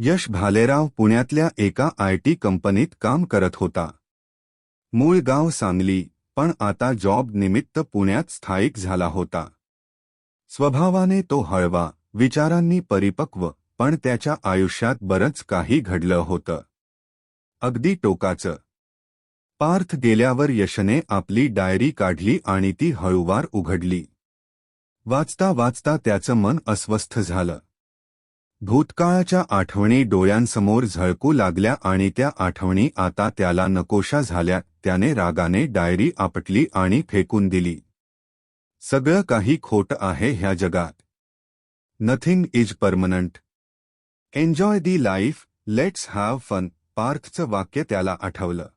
यश भालेराव पुण्यातल्या एका I T कंपनीत काम करत होता. मूळ गाव सांगली पण आता जॉब निमित्त पुण्यात स्थायिक झाला होता. स्वभावाने तो हळवा विचारांनी परिपक्व पण त्याच्या आयुष्यात बरंच काही घडलं होतं. अगदी टोकाचं. पार्थ गेल्यावर यशने आपली डायरी काढली आणि ती हळूवार उघडली. वाचता वाचता त्याचं मन अस्वस्थ झालं. भूतकाळाच्या आठवणी डोळ्यांसमोर झळकू लागल्या आणि त्या आठवणी आता त्याला नकोशा झाल्या त्याने रागाने डायरी आपटली आणि फेकून दिली. सगळं काही खोट आहे ह्या जगात. Nothing is permanent enjoy the life let's have fun पार्थचं वाक्य त्याला आठवलं.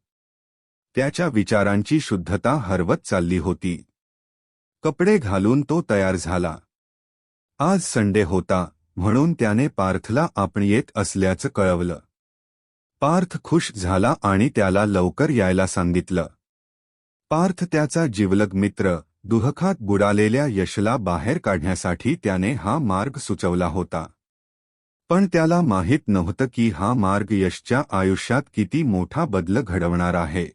त्याच्या विचारांची शुद्धता हरवत चालली होती. कपडे घालून तो तयार झाला. आज संडे होता. म्हणून त्याने पार्थला आपण येत असल्याचं कळवलं. पार्थ खुश झाला आणि त्याला लवकर यायला सांगितलं. पार्थ त्याचा जिवलग मित्र दुहखात बुडालेल्या यशला बाहेर काढण्यासाठी त्याने हा मार्ग सुचवला होता. पण त्याला माहीत नव्हतं की हा मार्ग यशच्या आयुष्यात किती मोठा बदल घडवणार आहे.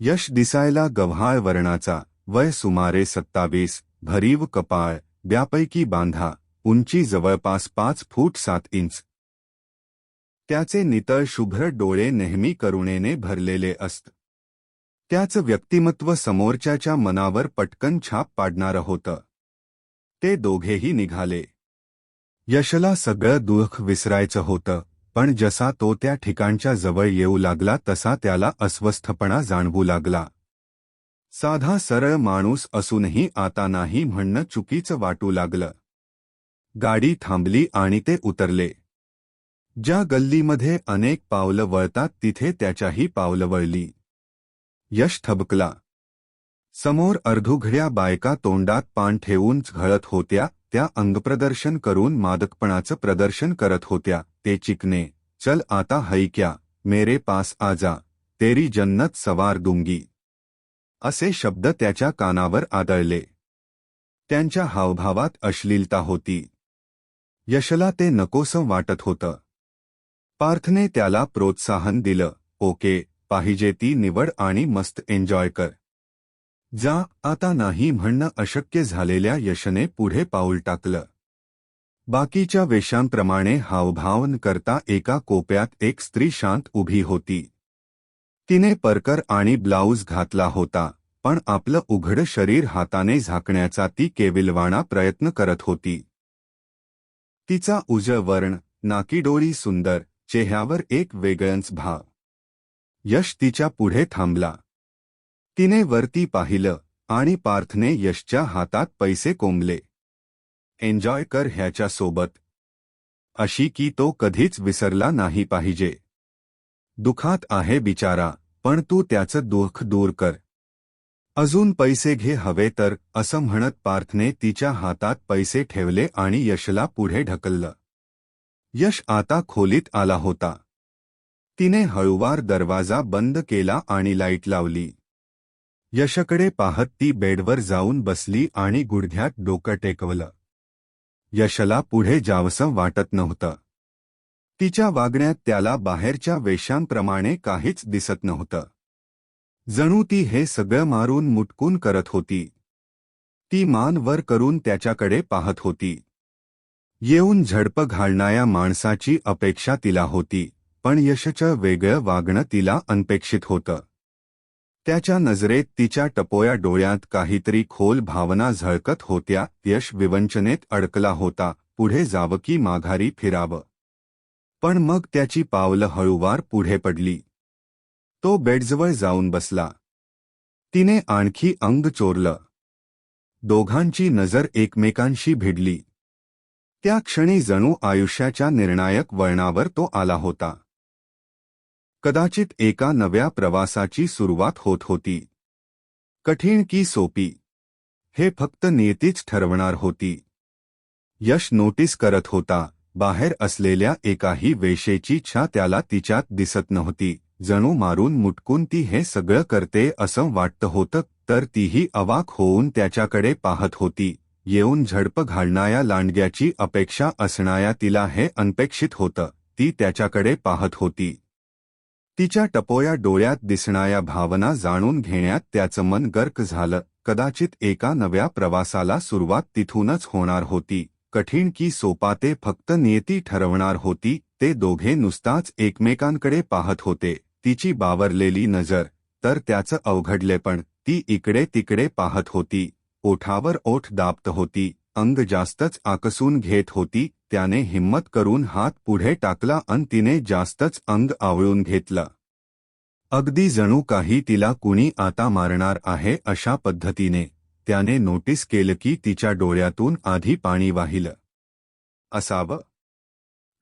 यश दिसायला गव्हाळ वर्णाचा वय सुमारे सत्तावीस भरीव कपाळ ब्यापैकी बांधा उंची जवळपास पाच फूट सात इंच. त्याचे नितळ शुभ्र डोळे नेहमी करुणेने भरलेले असत. त्याचं व्यक्तिमत्व समोरच्याच्या मनावर पटकन छाप पाडणारं होतं. ते दोघेही निघाले. यशला सगळं दुःख विसरायचं होतं पण जसा तो त्या ठिकाणच्या जवळ येऊ लागला तसा त्याला अस्वस्थपणा जाणवू लागला. साधा सरळ माणूस असूनही आता नाही म्हणणं चुकीचं वाटू लागलं. गाडी थांबली आणि ते उतरले. ज्या गल्लीमध्ये अनेक पावलं वळतात तिथे त्याच्याही पावलं वळली. यश थबकला. समोर अर्धुघड्या बायका तोंडात पान ठेवून घळत होत्या त्या अंगप्रदर्शन करून मादकपणाचं प्रदर्शन करत होत्या ते चिकने चल आता हैक्या मेरे पास आजा तेरी जन्नत सवार दुंगी. असे शब्द त्याच्या कानावर आदळले. त्यांच्या हावभावात अश्लीलता होती. यशला ते नकोसं वाटत होतं. पार्थने त्याला प्रोत्साहन दिलं ओके पाहिजे ती निवड आणि मस्त एन्जॉय कर. जा आता नाही म्हणणं अशक्य झालेल्या यशने पुढे पाऊल टाकलं. बाकीच्या वेशांप्रमाणे हावभावन करता एका कोप्यात एक स्त्री शांत उभी होती. तिने परकर आणि ब्लाऊज घातला होता पण आपलं उघड शरीर हाताने झाकण्याचा ती केविलवाणा प्रयत्न करत होती. तिचा उजळ वर्ण नाकीडोळी सुंदर चेहऱ्यावर एक वेगळंच भाव. यश तिच्या पुढे थांबला. तिने वरती पाहिलं आणि पार्थने यशच्या हातात पैसे कोंबले. एन्जॉय कर ह्याच्या सोबत अशी की तो कधीच विसरला नाही पाहिजे. दुखात आहे बिचारा पण तू त्याचं दुःख दूर कर. अजून पैसे घे हवे तर असं म्हणत पार्थने तिच्या हातात पैसे ठेवले आणि यशला पुढे ढकललं. यश आता खोलीत आला होता. तिने हळूवार दरवाजा बंद केला आणि लाइट लावली. यशकडे पाहत ती बेडवर जाऊन बसली आणि गुडघ्यात डोकं टेकवलं. यशला पुढे जावसं वाटत नव्हतं. तिच्या वागण्यात त्याला बाहेरच्या वेशांप्रमाणे काहीच दिसत नव्हतं. जणू ती हे सगळं मारून मुटकून करत होती. ती मान वर करून त्याच्याकडे पाहत होती. येऊन झडप घालणाऱ्या माणसाची अपेक्षा तिला होती पण यशचं वेगळं वागणं तिला अनपेक्षित होतं. त्याच्या नजरेत तिच्या टपोया डोळ्यात काहीतरी खोल भावना झळकत होत्या यश विवंचनेत अडकला होता पुढे जावं की माघारी फिरावं. पण मग त्याची पावलं हळूवार पुढे पडली. तो बेडजवळ जाऊन बसला. तिने आणखी अंग चोरलं. दोघांची नजर एकमेकांशी भिडली. त्या क्षणी जणू आयुष्याच्या निर्णायक वळणावर तो आला होता. कदाचित एका नव्या प्रवासाची सुरुवात होत होती. कठीण की सोपी? हे फक्त नियतीच ठरवणार होती. यश नोटीस करत होता. बाहेर असलेल्या एकाही वेशेची छा त्याला तिच्यात दिसत नव्हती. जणू मारून मुटकून ती हे सगळं करते असं वाटतं होतं तर तीही अवाक होऊन त्याच्याकडे पाहत होती. येऊन झडप घालणाऱ्या लांडग्याची अपेक्षा असणाऱ्या तिला हे अनपेक्षित होतं ती त्याच्याकडे पाहत होती. तिच्या टपोया डोळ्यात दिसणाऱ्या भावना जाणून घेण्यात त्याचं मन गर्क झालं कदाचित एका नव्या प्रवासाला सुरुवात तिथूनच होणार होती. कठीण की सोपा ते फक्त नियती ठरवणार होती ते दोघे नुसताच एकमेकांकडे पाहत होते. तिची बावरलेली नजर. तर त्याचं अवघडलेपण ती इकडे तिकडे पाहत होती. ओठावर ओठ दाबत होती. अंग जास्तच आकसून घेत होती. त्याने हिम्मत करून हात पुढे टाकला अन तिने जास्तच अंग आवळून घेतलं. अगदी जणू काही तिला कुणी आता मारणार आहे अशा पद्धतीने. त्याने नोटीस केलं की तिच्या डोळ्यातून आधी पाणी वाहिलं. असावं.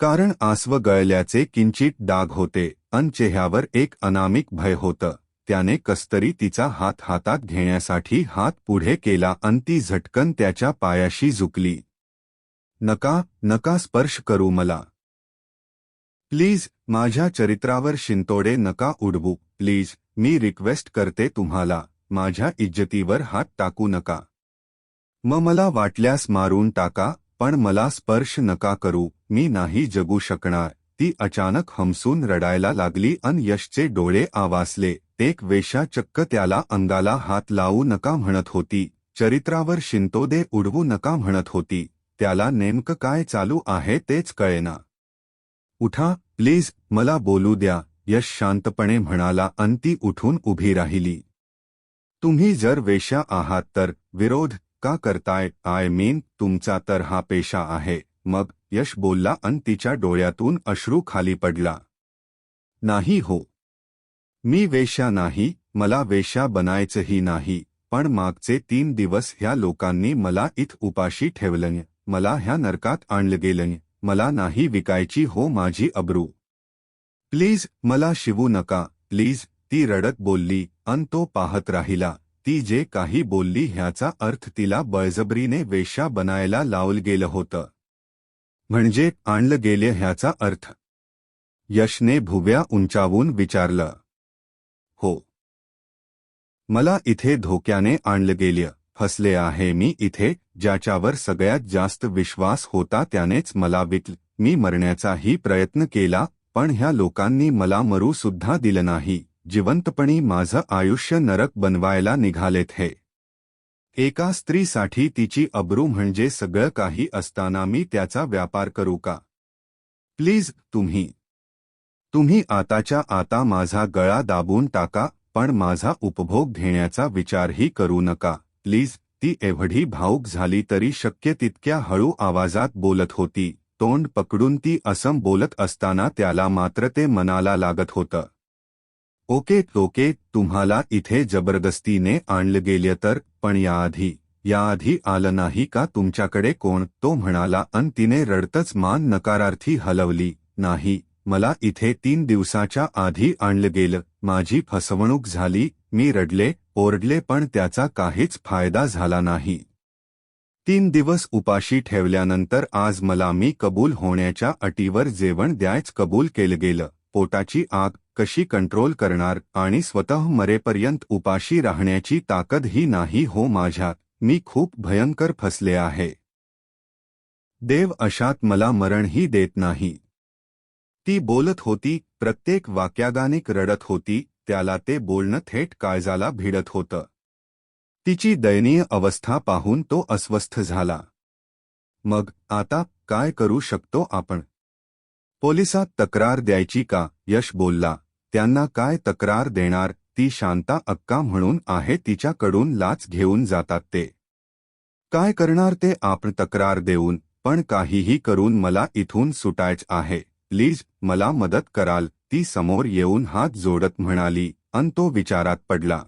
कारण आसव गळल्याचे किंचित डाग होते अन चेह्यावर एक अनामिक भय होतं. त्याने कस्तरी तिचा हात हातात घेण्यासाठी हात पुढे केला अन ती झटकन त्याच्या पायाशी झुकली. नका नका स्पर्श करू मला. प्लीज माझ्या चरित्रावर शिंतोडे नका उडवू. प्लीज मी रिक्वेस्ट करते तुम्हाला माझ्या इज्जतीवर हात टाकू नका. म मला वाटल्यास मारून टाका पण मला स्पर्श नका करू. मी नाही जगू शकणार. ती अचानक हमसून रडायला लागली अन यशचे डोळे आवासले. एक वेशा चक्क त्याला अंगाला हात लावू नका म्हणत होती. चरित्रावर शिंतोदे उडवू नका म्हणत होती. त्याला नेमकं काय चालू आहे तेच कळेना. उठा प्लीज मला बोलू द्या. यश शांतपणे म्हणाला अन ती उठून उभी राहिली. तुम्ही जर वेश्या आहात तर विरोध का करताय? आय मीन तुमचा तर हा पेशा आहे. मग यश बोलला अन तिच्या डोळ्यातून अश्रू खाली पडला. नाही हो. मी वेश्या नाही मला वेश्या बनायचंही नाही पण मागचे तीन दिवस ह्या लोकांनी मला इथ उपाशी ठेवलं मला ह्या नरकात आणलं गेलं मला नाही विकायची हो माझी अब्रू. प्लीज मला शिवू नका प्लीज ती रडत बोलली अन तो पाहत राहिला ती जे काही बोलली ह्याचा अर्थ तिला बळजबरीने वेश्या बनायला लावलं गेलं होतं. म्हणजे आणलं गेले ह्याचा अर्थ. यशने भुव्या उंचावून विचारलं. हो. मला इथे धोक्याने आणलं गेलं. फसले आहे मी इथे ज्याच्यावर सगळ्यात जास्त विश्वास होता त्यानेच मला विकल. मी मरण्याचाही प्रयत्न केला पण ह्या लोकांनी मला मरू सुद्धा दिलं नाही. जिवंतपणी माझं आयुष्य नरक बनवायला निघालेत हे. एका स्त्रीसाठी तिची अब्रू म्हणजे सगळं काही असताना मी त्याचा व्यापार करू का? प्लीज तुम्ही. तुम्ही आताच्या आता माझा गळा दाबून टाका पण माझा उपभोग घेण्याचा विचारही करू नका. प्लीज ती एवढी भाऊक झाली तरी शक्य तितक्या हळू आवाजात बोलत होती. तोंड पकडून ती असम बोलत असताना त्याला मात्र ते मनाला लागत होतं. ओके ओके तुम्हाला इथे जबरदस्तीने आणलं गेलं तर पण याआधी याआधी आलं नाही का तुमच्याकडे कोण? तो म्हणाला अन तिने रडतच मान नकारार्थी हलवली नाही मला इथे तीन दिवसाच्या आधी आणलं गेलं माझी फसवणूक झाली मी रडले ओरडले पण त्याचा काहीच फायदा झाला नाही. तीन दिवस उपाशी ठेवल्यानंतर आज मला मी कबूल होण्याच्या अटीवर जेवण द्यायच कबूल केलं गेलं पोटाची आग कशी कंट्रोल करणार आणि स्वतः मरेपर्यंत उपाशी राहण्याची ताकदही नाही हो माझ्यात. मी खूप भयंकर फसले आहे. देव अशात मला मरणही देत नाही. ती बोलत होती प्रत्येक वाक्यागानिक रडत होती त्याला ते बोलणं थेट काळजाला भिडत होतं. तिची दयनीय अवस्था पाहून तो अस्वस्थ झाला. मग आता काय करू शकतो आपण? पोलिसात तक्रार द्यायची का? यश बोलला. त्यांना काय तक्रार देणार ती शांता अक्का म्हणून आहे तिच्याकडून लाच घेऊन जातात ते. काय करणार ते आपण तक्रार देऊन पण काहीही करून मला इथून सुटायच आहे. प्लीज मला मदत कराल ती समोर येऊन हात जोडत म्हणाली अन तो विचारात पडला.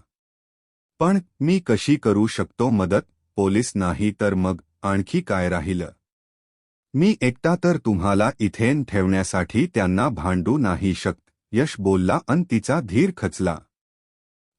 पण मी कशी करू शकतो मदत? पोलीस नाही तर मग आणखी काय राहिलं? मी एकटा तर तुम्हाला इथेन ठेवण्यासाठी त्यांना भांडू नाही शकत. यश बोलला अन तिचा धीर खचला.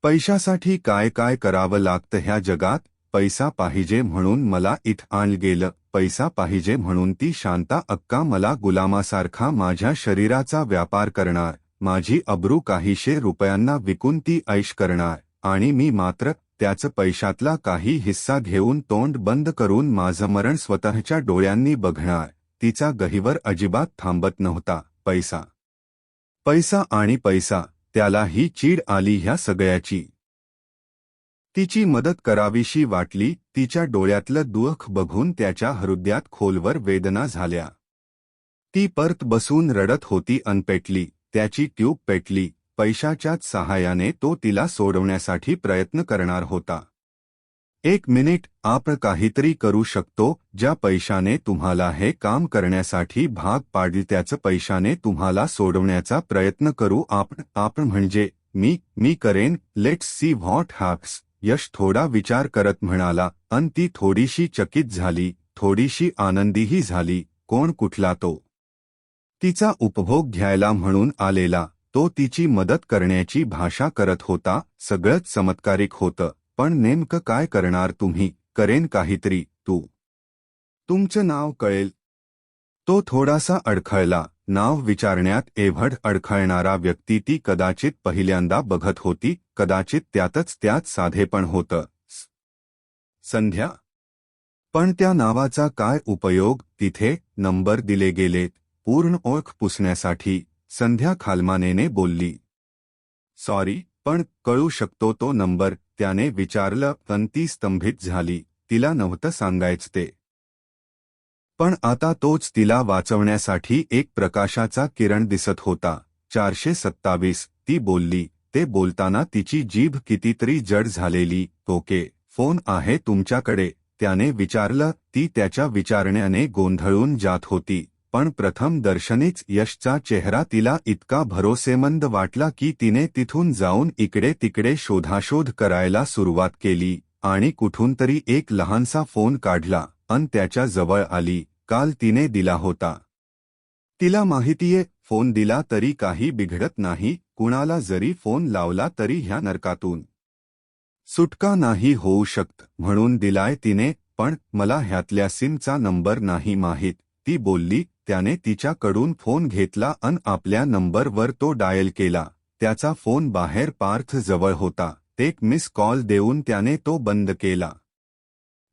पैशासाठी काय काय करावं लागतं ह्या जगात? पैसा पाहिजे म्हणून मला इथ आण गेलं. पैसा पाहिजे म्हणून ती शांता अक्का मला गुलामासारखा माझ्या शरीराचा व्यापार करणार. माझी अब्रू काहीशे रुपयांना विकून ती ऐश करणार. आणि मी मात्र त्याचं पैशातला काही हिस्सा घेऊन तोंड बंद करून माझं मरण स्वतःच्या डोळ्यांनी बघणार. तिचा गहिवर अजिबात थांबत नव्हता. पैसा पैसा आणि पैसा त्याला ही चीड आली ह्या सगळ्याची. तिची मदत करावीशी वाटली तिच्या डोळ्यातलं दुःख बघून त्याच्या हृदयात खोलवर वेदना झाल्या. ती परत बसून रडत होती अनपेटली त्याची ट्यूब पेटली पैशाच्याच सहाय्याने तो तिला सोडवण्यासाठी प्रयत्न करणार होता. एक मिनिट आपण काहीतरी करू शकतो ज्या पैशाने तुम्हाला हे काम करण्यासाठी भाग पाडली त्याचं पैशाने तुम्हाला सोडवण्याचा प्रयत्न करू आपण. आपण म्हणजे मी मी करेन let's see what haps Yash थोडा विचार करत म्हणाला अन ती थोडीशी चकित झाली थोडीशी आनंदीही झाली कोण कुठला तो? तिचा उपभोग घ्यायला म्हणून आलेला तो तिची मदत करण्याची भाषा करत होता सगळंच चमत्कारिक होतं. पण नेमकं काय करणार तुम्ही? करेन काहीतरी तू. तुमचं नाव कळेल. तो थोडासा अडखळला. नाव विचारण्यात एव्हड अडखळणारा व्यक्ती ती कदाचित पहिल्यांदा बघत होती कदाचित त्यातच त्यात साधेपण होतं. संध्या. पण त्या नावाचा काय उपयोग? तिथे नंबर दिले गेलेत. पूर्ण ओळख पुसण्यासाठी संध्या खालमानेने बोलली. सॉरी पण कळू शकतो तो नंबर. त्याने विचारलं पण ती स्तंभित झाली तिला नव्हतं सांगायच ते. पण आता तोच तिला वाचवण्यासाठी एक प्रकाशाचा किरण दिसत होता. चारशे सत्तावीस ती बोलली ते बोलताना तिची जीभ कितीतरी जड झालेली ओके फोन आहे तुमच्याकडे. त्याने विचारलं ती त्याच्या विचारण्याने गोंधळून जात होती. पण प्रथम दर्शनीच यशचा चेहरा तिला इतका भरोसेमंद वाटला की तिने तिथून जाऊन इकडे तिकडे शोधाशोध करायला सुरुवात केली आणि कुठून तरी एक लहानसा फोन काढला अन त्याच्याजवळ आली. काल तिने दिला होता. तिला माहितीये फोन दिला तरी काही बिघडत नाही कुणाला जरी फोन लावला तरी ह्या नरकातून. सुटका नाही होऊ शकत म्हणून दिलाय तिने पण मला ह्यातल्या सिमचा नंबर नाही माहीत ती बोलली त्याने तिच्याकडून फोन घेतला अन आपल्या नंबरवर तो डायल केला. त्याचा फोन बाहेर पार्थ जवळ होता. एक मिस कॉल देऊन त्याने तो बंद केला.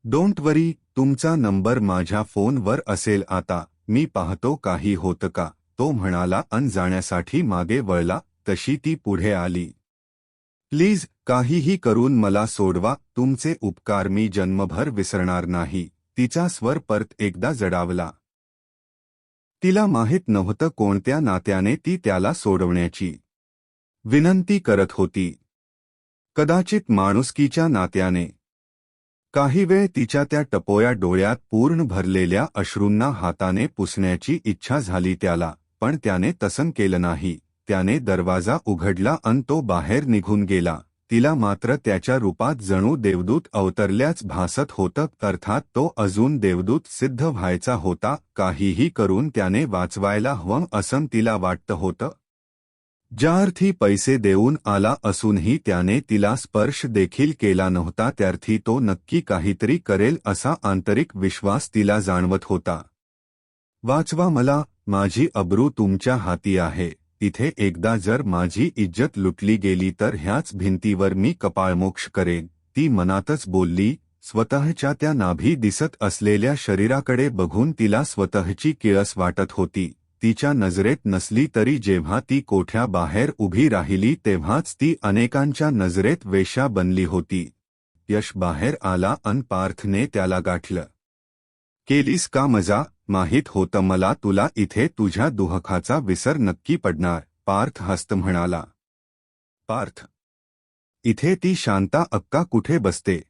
डोंट वरी तुमचा नंबर माझ्या फोनवर असेल आता. मी पाहतो काही होतं का. तो म्हणाला अन जाण्यासाठी मागे वळला. तशी ती पुढे आली. प्लीज काहीही करून मला सोडवा. तुमचे उपकार मी जन्मभर विसरणार नाही. तिचा स्वर परत एकदा जडावला. तिला माहीत नव्हतं कोणत्या नात्याने ती त्याला सोडवण्याची. विनंती करत होती. कदाचित माणुसकीच्या नात्याने. काही वेळ तिच्या त्या टपोया डोळ्यात पूर्ण भरलेल्या अश्रूंना हाताने पुसण्याची इच्छा झाली त्याला पण त्याने तसं केलं नाही. त्याने दरवाजा उघडला अन तो बाहेर निघून गेला. तिला मात्र त्याच्या रूपात जणू देवदूत अवतरल्याच भासत होतं अर्थात तो अजून देवदूत सिद्ध व्हायचा होता काहीही करून त्याने वाचवायला हवं असं तिला वाटतं होतं. ज्या अर्थी पैसे देऊन आला असूनही त्याने तिला स्पर्श देखील केला नव्हता त्यार्थी तो नक्की काहीतरी करेल असा आंतरिक विश्वास तिला जाणवत होता. वाचवा मला माझी अब्रू तुमच्या हाती आहे. तिथे एकदा जर माझी इज्जत लुटली गेली तर ह्याच भिंतीवर मी कपाळमोक्ष करेन. ती मनातच बोलली स्वतःच्या त्या नाभी दिसत असलेल्या शरीराकडे बघून तिला स्वतःची किळस वाटत होती. तिच्या नजरेत नसली तरी जेव्हा ती कोठ्या बाहेर उभी राहिली तेव्हाच ती अनेकांच्या नजरेत वेश्या बनली होती. यश बाहेर आला अन पार्थने त्याला गाठलं. केलीस का मजा? माहीत होतं मला तुला इथे तुझ्या दुहखाचा विसर नक्की पडणार, पार्थ हस्त म्हणाला. पार्थ. इथे ती शांता अक्का कुठे बसते?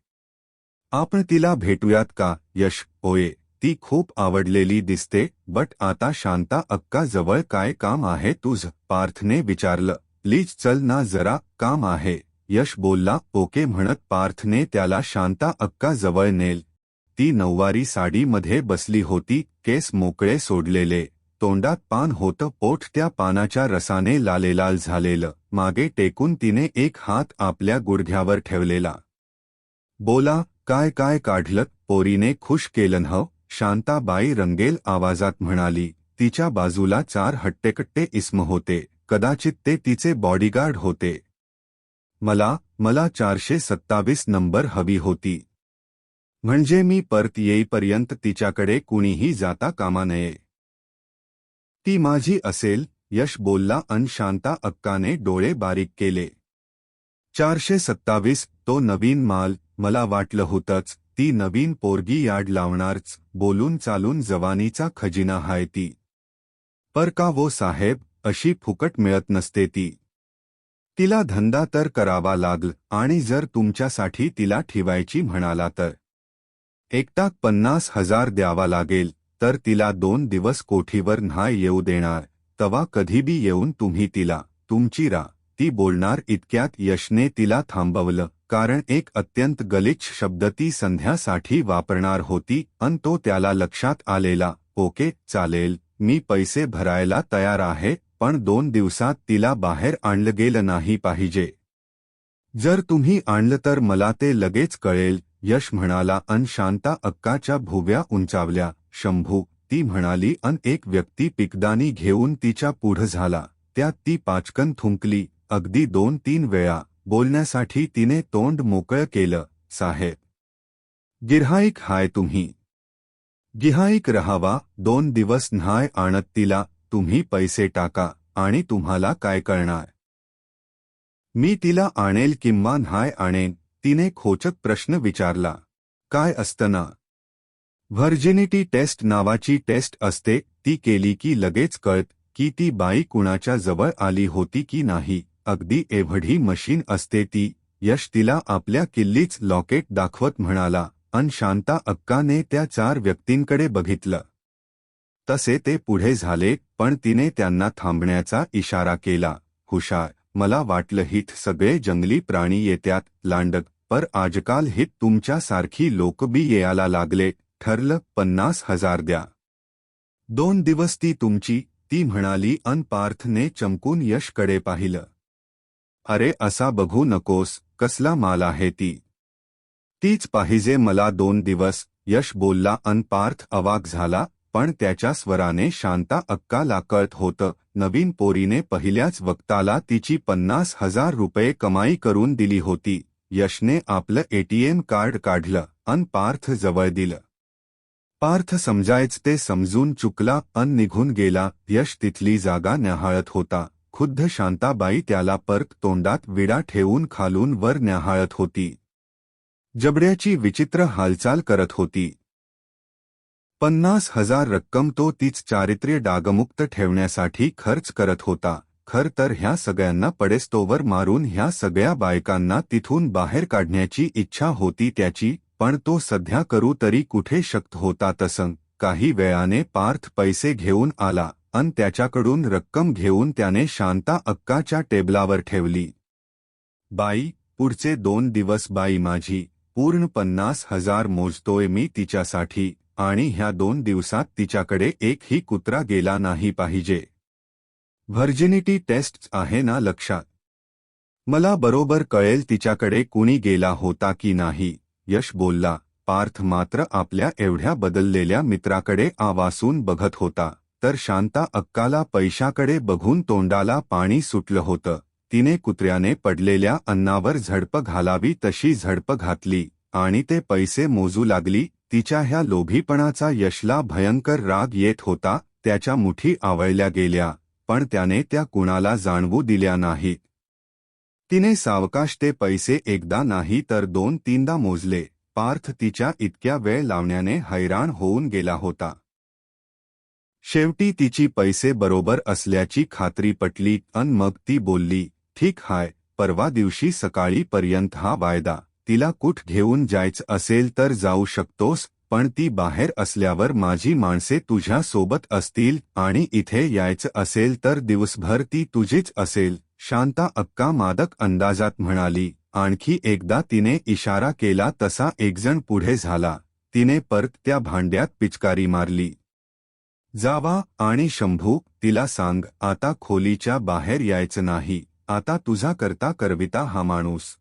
आपण तिला भेटूयात का? यश होय ती खूप आवडलेली दिसते, बट आता शांता अक्का जवळ काय काम आहे तुझ? पार्थने विचारलं. प्लीज़ चल ना जरा, काम आहे. यश बोलला, ओके म्हणत पार्थने त्याला शांता अक्का जवळ नेल. ती नऊवारी साडीमध्ये बसली होती केस मोकळे सोडलेले तोंडात पान होतं पोट त्या पानाच्या रसाने लालेलाल झालेलं मागे टेकून तिने एक हात आपल्या गुडघ्यावर ठेवलेला. बोला काय काय काढलं पोरीने खुश केलं हव हो? शांताबाई रंगेल आवाजात म्हणाली तिच्या बाजूला चार हट्टेकट्टे इस्म होते कदाचित ते तिचे बॉडीगार्ड होते. मला मला चारशे सत्तावीस नंबर हवी होती. म्हणजे मी परत येईपर्यंत तिच्याकडे कुणीही जाता कामा नये. ती माझी असेल यश बोलला अन शांता अक्काने डोळे बारीक केले. चारशे सत्तावीस तो नवीन माल मला वाटलं होतंच ती नवीन पोरगी याड लावणारच बोलून चालून जवानीचा खजिना हाय ती. पर का वो साहेब अशी फुकट मिळत नसते ती. तिला धंदा तर करावा लागल आणि जर तुमच्यासाठी तिला ठेवायची म्हणाला तर. एकटाक पन्नास हजार द्यावा लागेल तर तिला दोन दिवस कोठीवर न्हाय येऊ देणार तवा कधीबी येऊन तुम्ही तिला तुमची रा ती बोलणार इतक्यात यशने तिला थांबवलं कारण एक अत्यंत गलिच्छ शब्द ती संध्यासाठी वापरणार होती अन तो त्याला लक्षात आलेला ओके चालेल मी पैसे भरायला तयार आहे पण दोन दिवसात तिला बाहेर आणलं गेलं नाही पाहिजे. जर तुम्ही आणलं तर मला ते लगेच कळेल यश म्हणाला अन शांता अक्काच्या भुव्या उंचावल्या. शंभू ती म्हणाली अन एक व्यक्ती पिकदानी घेऊन तिच्या पुढं झाला. त्यात ती पाचकन थुंकली. अगदी दोन तीन वेळा बोलण्यासाठी तिने तोंड मोकळं केलं. साहेब. गिऱ्हाईक हाय तुम्ही. गिहाईक रहावा दोन दिवस न्हाय आणत तिला तुम्ही पैसे टाका आणि तुम्हाला काय कळणार? मी तिला आणेल किंवा न्हाय आणेन तिने खोचक प्रश्न विचारला काय असतं ना व्हर्जिनिटी टेस्ट नावाची टेस्ट असते ती केली की लगेच कळत की ती बाई कुणाच्या जवळ आली होती की नाही. अगदी एवढी मशीन असते ती यश तिला आपल्या किल्लीच लॉकेट दाखवत म्हणाला अन शांता अक्काने त्या चार व्यक्तींकडे बघितलं. तसे ते पुढे झाले पण तिने त्यांना थांबण्याचा इशारा केला हुशार मला वाटलं हित सगळे जंगली प्राणी येत्यात लांडक पर आजकाल हित तुमच्यासारखी लोक बी यायला लागले ठरलं पन्नास हजार द्या. दोन दिवस ती तुमची ती म्हणाली अन पार्थने चमकून यशकडे पाहिलं. अरे असा बघू नकोस कसला माल आहे ती. तीच पाहिजे मला दोन दिवस यश बोलला अन पार्थ अवाक झाला पण त्याच्या स्वराने शांता अक्काला कळत होतं. नवीन पोरीने पहिल्याच वक्ताला तिची पन्नास हजार रुपये कमाई करून दिली होती. यशने आपलं एटीएम कार्ड काढलं अन पार्थ जवळ दिलं. पार्थ समजायच ते समजून चुकला अन निघून गेला. यश तिथली जागा न्याहाळत होता. खुद्द शांताबाई त्याला पर्क तोंडात विडा ठेवून खालून वर न्याहाळत होती. जबड्याची विचित्र हालचाल करत होती. पन्नास हजार रक्कम तो तीच चारित्र्य डागमुक्त ठेवण्यासाठी खर्च करत होता. खर तर ह्या सगळ्यांना पडेस्तोवर मारून ह्या सगळ्या बायकांना तिथून बाहेर काढण्याची इच्छा होती त्याची पण तो सध्या करू तरी कुठे शक्त होता तसं. काही वेळाने पार्थ पैसे घेऊन आला अन त्याच्याकडून रक्कम घेऊन त्याने शांता अक्काच्या टेबलावर ठेवली. बाई पुढचे दोन दिवस बाई माझी पूर्ण पन्नास हजार मोजतोय मी तिच्यासाठी. आणि ह्या दोन दिवसात तिच्याकडे एकही कुत्रा गेला नाही पाहिजे. व्हर्जिनिटी टेस्ट आहे ना लक्षात? मला बरोबर कळेल तिच्याकडे कुणी गेला होता की नाही. यश बोलला पार्थ मात्र आपल्या एवढ्या बदललेल्या मित्राकडे आवासून बघत होता. तर शांता अक्काला पैशाकडे बघून तोंडाला पाणी सुटलं होतं. तिने कुत्र्याने पडलेल्या अन्नावर झडप घालावी तशी झडप घातली आणि ते पैसे मोजू लागली तिच्या ह्या लोभीपणाचा यशला भयंकर राग येत होता त्याच्या मुठी आवळल्या गेल्या पण त्याने त्या कुणाला जाणवू दिल्या नाहीत. तिने सावकाश ते पैसे एकदा नाही तर दोन तीनदा मोजले पार्थ तिच्या इतक्या वेळ लावण्याने हैराण होऊन गेला होता. शेवटी तिची पैसे बरोबर असल्याची खात्री पटली अन मग ती बोलली ठीक हाय परवा दिवशी सकाळीपर्यंत हा वायदा तिला कुठ घेऊन जायचं असेल तर जाऊ शकतोस पण ती बाहेर असल्यावर माझी माणसे तुझ्या सोबत असतील आणि इथे यायचं असेल तर दिवसभर ती तुझीच असेल शांता अक्का मादक अंदाजात म्हणाली. आणखी एकदा तिने इशारा केला तसा एकजण पुढे झाला. तिने परत त्या भांड्यात पिचकारी मारली. जावा आणि शंभू तिला सांग आता खोलीच्या बाहेर यायचं नाही आता तुझा करता करविता हा माणूस.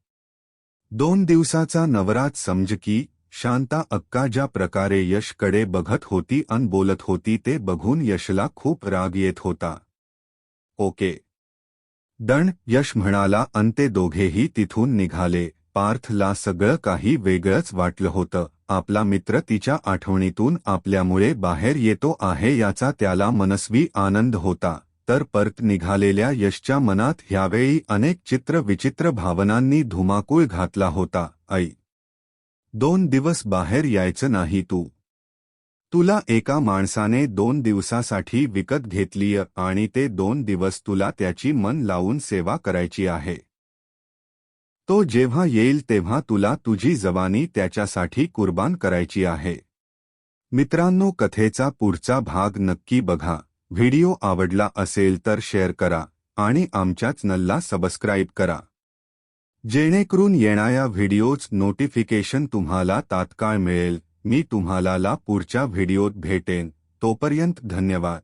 दोन दिवसाचा नवरात समज की शांता अक्का ज्या प्रकारे यशकडे बघत होती अन बोलत होती ते बघून यशला खूप राग येत होता. ओके. दण यश म्हणाला अन ते दोघेही तिथून निघाले. पार्थला सगळं काही वेगळंच वाटलं होतं. आपला मित्र तिच्या आठवणीतून आपल्यामुळे बाहेर येतो आहे याचा त्याला मनस्वी आनंद होता. तर परत निघालेल्या यशच्या मनात ह्यावेळी अनेक चित्र विचित्र भावनांनी धुमाकूळ घातला होता. आई दोन दिवस बाहेर यायचं नाही तू. तुला एका माणसाने दोन दिवसासाठी विकत घेतलीय आणि ते दोन दिवस तुला त्याची मन लावून सेवा करायची आहे. तो जेव्हा येईल तेव्हा तुला तुझी जवानी त्याच्यासाठी कुर्बान करायची आहे. मित्रांनो कथेचा पुढचा भाग नक्की बघा. व्हिडिओ आवडला असेल तर शेअर करा आणि आमच्या चॅनलला सबस्क्राईब करा. जेणेकरून येणाऱ्या व्हिडिओज नोटिफिकेशन तुम्हाला तात्काळ मिळेल. मी तुम्हाला ला पुढच्या व्हिडिओत भेटेन. तोपर्यंत धन्यवाद.